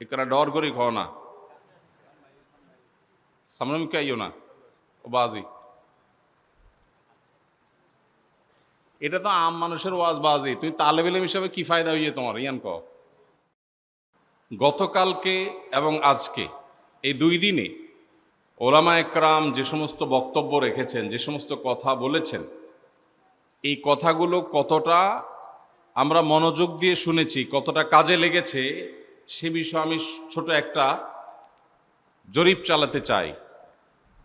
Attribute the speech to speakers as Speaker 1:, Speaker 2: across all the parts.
Speaker 1: एकरा ডর गरी খাও না সামনে क्या আইও না ও বাজি এটা তো আম মানুষের ওয়াজ বাজি তুই তালেবেলেম হিসাবে কি ফায়দা হইয়ে তোমার ইয়ান ক গতকালকে এবং আজকে এই দুই দিনে ওলামা একরাম যে সমস্ত বক্তব্য রেখেছেন যে সমস্ত কথা বলেছেন এই কথাগুলো কতটা আমরা মনোযোগ দিয়ে শুনেছি কতটা কাজে লেগেছে সে বিষয়ে আমি ছোট একটা জরিপ চালাতে চাই।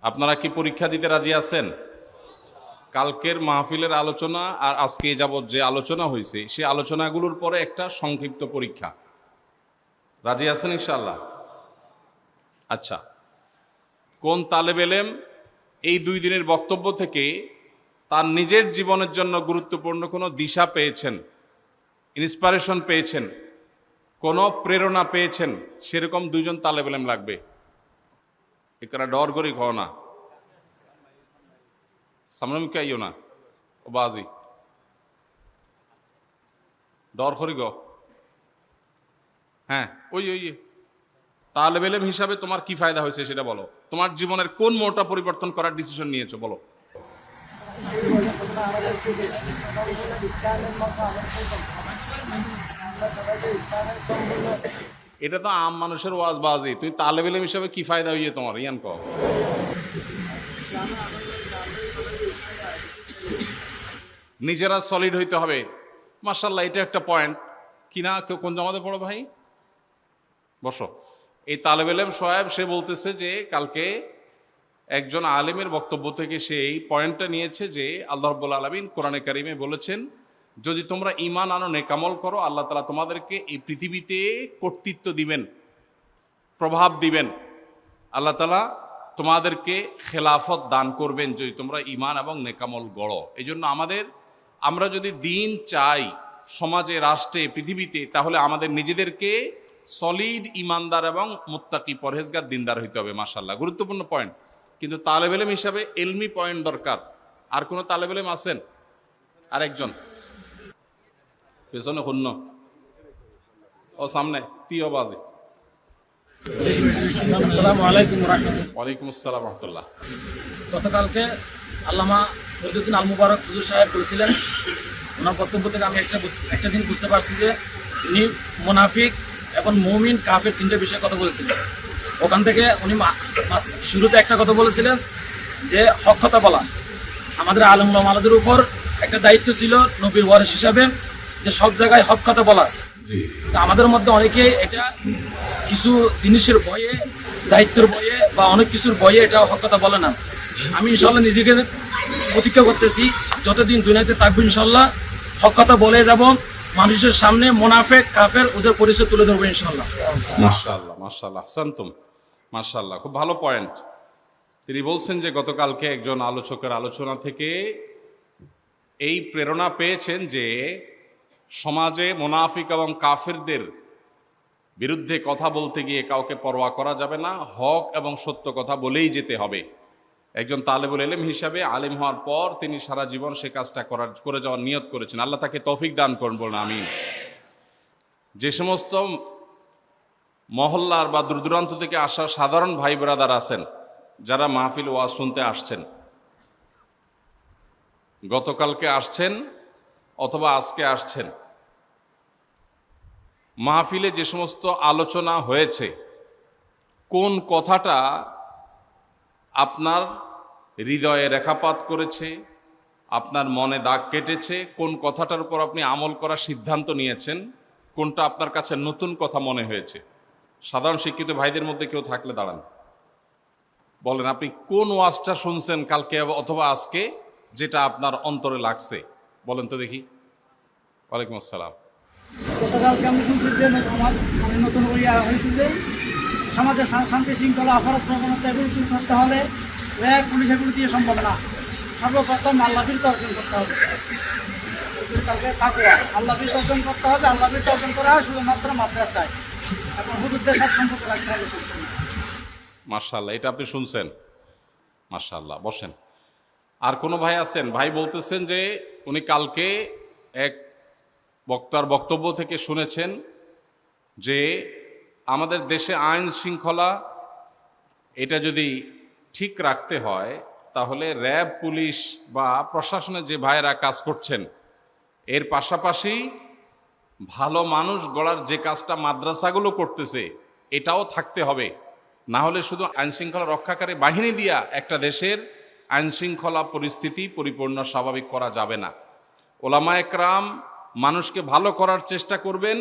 Speaker 1: আপনারা কি পরীক্ষা দিতে রাজি আছেন? কালকের মাহফিলের আলোচনা আর আজকে যাবৎ যে আলোচনা হয়েছে সে আলোচনাগুলোর পরে একটা সংক্ষিপ্ত পরীক্ষা। রাজি আছেন ইনশাল্লাহ আচ্ছা। কোন তালেব এলেম এই দুই দিনের বক্তব্য থেকে তার নিজের জীবনের জন্য গুরুত্বপূর্ণ কোনো দিশা পেয়েছেন? ইন্সপিরেশন পেয়েছেন? কোনো প্রেরণা পেয়েছেন, সেরকম দুইজন তালেব এলেম লাগবে। এখানে ডর করি খাও না। সামনে মুখে আইও না। ও বাজি। ডর করি গ। হ্যাঁ ওই ওই তালেব এলেম হিসাবে তোমার কি ফায়দা হয়েছে সেটা বলো। তোমার জীবনের কোন মোটা পরিবর্তন করার ডিসিশন নিয়েছো, বলো। এটা তো আম মানুষের ওয়াজ বাজি তুই তালেব এলেম হিসাবে কি ফায়দা হইয়ে তোমার? ইয়ান ক নিজেরা সলিড হইতে হবে। মার্শাল্লাহ এটা একটা পয়েন্ট কিনা কেউ কোন জমাতে পড়ো ভাই? বসো। এই তালেব এলেম সোয়েব, সে বলতেছে যে কালকে একজন আলেমের বক্তব্য থেকে সে এই পয়েন্টটা নিয়েছে যে আল্লাহ রব্বুল আলমিন কোরআনে কারিমে বলেছেন যদি তোমরা ইমান আনো, নেকামল করো, আল্লাহ তালা তোমাদেরকে এই পৃথিবীতে কর্তৃত্ব দিবেন, প্রভাব দিবেন। আল্লাহ তালা তোমাদেরকে খেলাফত দান করবেন যদি তোমরা ইমান এবং নেকামল গড়ো। এই জন্য আমাদের, আমরা যদি দিন চাই সমাজে, রাষ্ট্রে, পৃথিবীতে, তাহলে আমাদের নিজেদেরকে সলিড ইমানদার এবং মুত্তাকি পরহেজগার দিনদার হইতে হবে মাসাল্লাহ গুরুত্বপূর্ণ পয়েন্ট কিন্তু তালেবেলেম হিসাবে এলমি পয়েন্ট দরকার। আর কোনো তালেবেলেম আছেন? আর একজন পেছনে শূন্য ও সামনে তিও বাজে।
Speaker 2: আসসালামু আলাইকুম
Speaker 1: ওয়ালাইকুম আসসালাম রহমতুল্লাহ।
Speaker 2: গতকালকে আল্লামা ফরিদুদ্দিন আল মুবারক হুজুর সাহেব বলছিলেন ওনার বক্তব্য থেকে আমি একটা একটা দিন বুঝতে পারছি যে উনি মোনাফিক এবং মৌমিন কাফের তিনটে বিষয়ে কথা বলেছিলেন। ওখান থেকে উনি শুরুতে একটা কথা বলেছিলেন যে হক কথা বলা। আমাদের আলম আমাদের উপর একটা দায়িত্ব ছিল নবীর ওয়ারিস হিসাবে। যে সব জায়গায় হক কথা বলা আমাদের মধ্যে অনেকে এটা কিছু জিনিসের ভয়ে দায়িত্বের ভয়ে বা অনেক কিছুর ভয়ে এটা হক কথা বলে না। আমি ইনশাল্লাহ নিজেকে প্রতিজ্ঞা করতেছি যতদিন দুনিয়াতে থাকব ইনশাল্লাহ হক কথা বলে যাব মানুষের সামনে মোনাফেক কাফের ওদের পরিচয় তুলে ধরবো ইনশাল্লাহ
Speaker 1: মাশাল্লাহ মাশাল্লাহ সান্তুম মাশাল্লাহ খুব ভালো পয়েন্ট তিনি বলছেন যে গতকালকে একজন আলোচকের আলোচনা থেকে এই প্রেরণা পেয়েছেন যে সমাজে মোনাফিক এবং কাফেরদের বিরুদ্ধে কথা বলতে গিয়ে কাউকে পরোয়া করা যাবে না, হক এবং সত্য কথা বলেই যেতে হবে। একজন তালেবুল এলেম হিসাবে আলিম হওয়ার পর তিনি সারা জীবন সে কাজটা করার, করে যাওয়ার নিয়ত করেছেন। আল্লাহ তাকে তফিক দান করুন বলুন আমি যে সমস্ত মহল্লার বা দূরদূরান্ত থেকে আসা সাধারণ ভাই ব্রাদার আছেন, যারা মাহফিল ওয়াজ শুনতে আসছেন, গতকালকে আসছেন অথবা আজকে আসছেন মাহফিলে যে সমস্ত আলোচনা হয়েছে, কোন কথাটা আপনার হৃদয়ে রেখাপাত করেছে, আপনার মনে দাগ কেটেছে, কোন কথাটার উপর আপনি আমল করার সিদ্ধান্ত নিয়েছেন, কোনটা আপনার কাছে নতুন কথা মনে হয়েছে? সাধারণ শিক্ষিত ভাইদের মধ্যে কেউ থাকলে দাঁড়ান। বলেন, আপনি কোন ওয়াজটা শুনছেন কালকে অথবা আজকে, যেটা আপনার অন্তরে লাগছে? বলেন তো দেখি। ওয়ালাইকুম আসসালাম।
Speaker 3: গতকালকে আমি শুনছি যে আমার মানে নতুন ইয়া হয়েছে যে সমাজে শান্তি শৃঙ্খলা, অপরাধ প্রবণতা এগুলো করতে হলে র্যাব পুলিশ এগুলো দিয়ে সম্ভব না। সর্বপ্রথম করতে হবে। করতে হবে করা হয় শুধুমাত্র মাদ্রাসায়। এবং হুজুরদের সাথে সম্পর্ক রাখতে হবে
Speaker 1: মার্শাল্লাহ এটা আপনি শুনছেন? মার্শাল্লাহ বসেন। আর কোনো ভাই আছেন? ভাই বলতেছেন যে উনি কালকে এক বক্তার বক্তব্য থেকে শুনেছেন যে আমাদের দেশে আইন শৃঙ্খলা, এটা যদি ঠিক রাখতে হয়, তাহলে র্যাব, পুলিশ বা প্রশাসনে যে ভাইয়েরা কাজ করছেন, এর পাশাপাশি ভালো মানুষ গড়ার যে কাজটা মাদ্রাসাগুলো করতেছে, এটাও থাকতে হবে। না হলে শুধু আইন শৃঙ্খলা রক্ষাকারী বাহিনী দিয়া একটা দেশের আইন শৃঙ্খলা পরিস্থিতি পরিপূর্ণ স্বাভাবিক করা যাবে না। ওলামা একরাম মানুষকে ভালো করার চেষ্টা করবেন,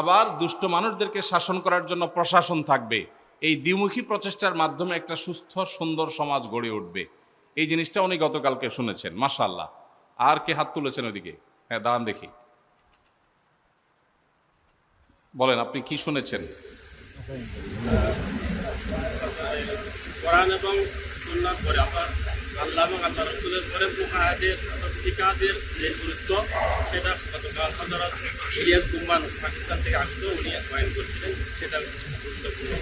Speaker 1: আবার দুষ্ট মানুষদেরকে শাসন করার জন্য প্রশাসন থাকবে। এই দ্বিমুখী প্রচেষ্টার মাধ্যমে একটা সুস্থ, সুন্দর সমাজ গড়ে উঠবে। এই জিনিসটা উনি গতকালকে শুনেছেন মাশাল্লাহ আর কে হাত তুলেছেন ওদিকে হ্যাঁ দাঁড়ান দেখি। বলেন, আপনি কি শুনেছেন?
Speaker 4: কোরআন এবং আল্লাহ এবং আল্লাহ রসুলের পরে মুহাদের ফিকাদের যে গুরুত্ব, সেটা গতকাল হজরত সিরিয়াস গুম্মান পাকিস্তান থেকে আসতো উনি পয়েন্ট করছিলেন, সেটা গুরুত্বপূর্ণ।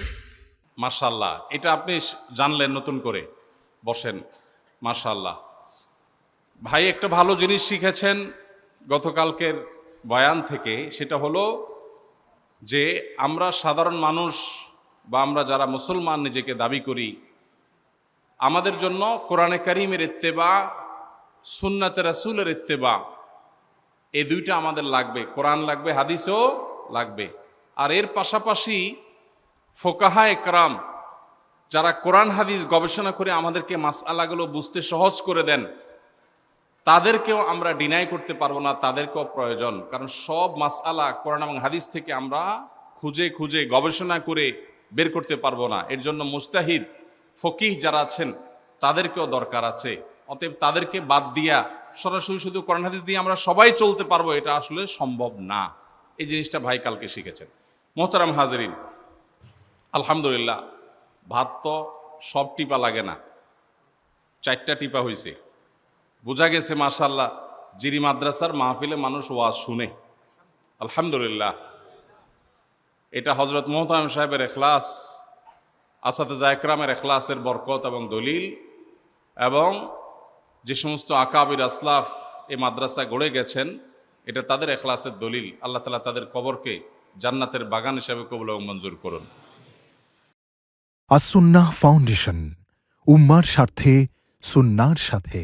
Speaker 1: মাশাল্লাহ এটা আপনি জানলেন নতুন করে। বসেন মাশাল্লাহ ভাই, একটা ভালো জিনিস শিখেছেন গতকালকের বয়ান থেকে, সেটা হলো যে আমরা সাধারণ মানুষ বা আমরা যারা মুসলমান নিজেকে দাবি করি আমাদের জন্য কোরআনে কারিমের ইত্তেবা, সুন্নাতে রাসুলের ইত্তেবা, এই দুইটা আমাদের লাগবে। কোরআন লাগবে, হাদিসও লাগবে। আর এর পাশাপাশি ফোকাহা একরাম, যারা কোরআন, হাদিস গবেষণা করে আমাদেরকে মাসআলাগুলো বুঝতে সহজ করে দেন, তাদেরকেও আমরা ডিনাই করতে পারব না, তাদেরকেও প্রয়োজন। কারণ সব মাসআলা কোরআন এবং হাদিস থেকে আমরা খুঁজে খুঁজে গবেষণা করে বের করতে পারব না। এর জন্য মুস্তাহিদ ফকিহ যারা আছেন, তাদেরকেও দরকার আছে। অতএব তাদেরকে বাদ দিয়া সরাসরি শুধু কোরআন হাদিস দিয়ে আমরা সবাই চলতে পারব, এটা আসলে সম্ভব না। এই জিনিসটা ভাই কালকে শিখেছেন। মোহতারাম হাজরিন, আলহামদুলিল্লাহ, ভাত তো সব টিপা লাগে না। চারটা টিপা হয়েছে বোঝা গেছে মাশাল্লাহ জিরি মাদ্রাসার মাহফিলে মানুষ ওয়াজ শুনে। আলহামদুলিল্লাহ। এটা হজরত মোহতাম সাহেবের এখলাস। আসাতে জায়করামের এখলাসের বরকত এবং দলিল এবং যে সমস্ত আকাবির আসলাফ এ মাদ্রাসা গড়ে গেছেন, এটা তাদের এখলাসের দলিল। আল্লাহ তালা তাদের কবরকে জান্নাতের বাগান হিসাবে কবুল এবং মঞ্জুর করুন।
Speaker 5: আসুন্না ফাউন্ডেশন, উম্মার স্বার্থে, সুন্নার সাথে।